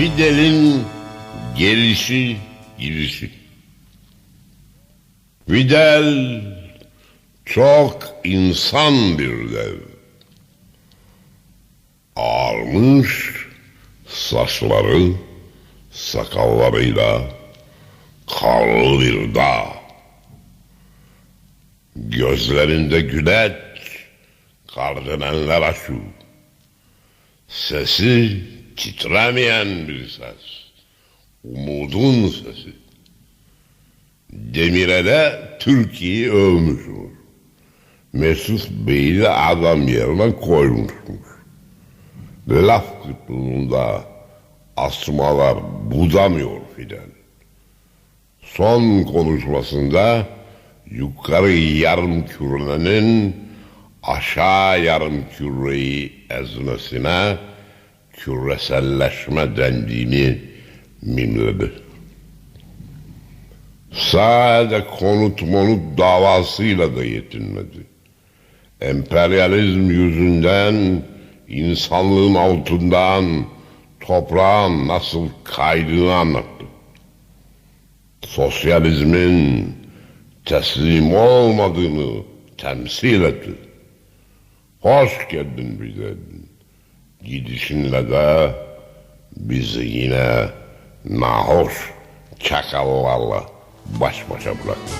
Fidel'in gelişi girişi. Fidel çok insan bir dev. Ağarmış saçları sakallarıyla karlı bir dağ. Gözlerinde güleç, kardinenler aşu. Sesi titremeyen bir ses. Umudun sesi. Demirel'e Türkiye'yi övmüşmüş. Mesut Bey'i de adam yerine koymuşmuş. Laf kıtlığında asmalar budamıyor Fidel. Son konuşmasında yukarı yarım kürenin aşağı yarım küreyi ezmesine küreselleşme dendiğini mimledi. Sadece konut monut davasıyla da yetinmedi. Emperyalizm yüzünden insanlığın altından toprağın nasıl kaydığını anlattı. Sosyalizmin teslim olmadığını temsil etti. Hoş geldin bize. Gidişinle de bizi yine nahoş çakallarla baş başa bıraktı.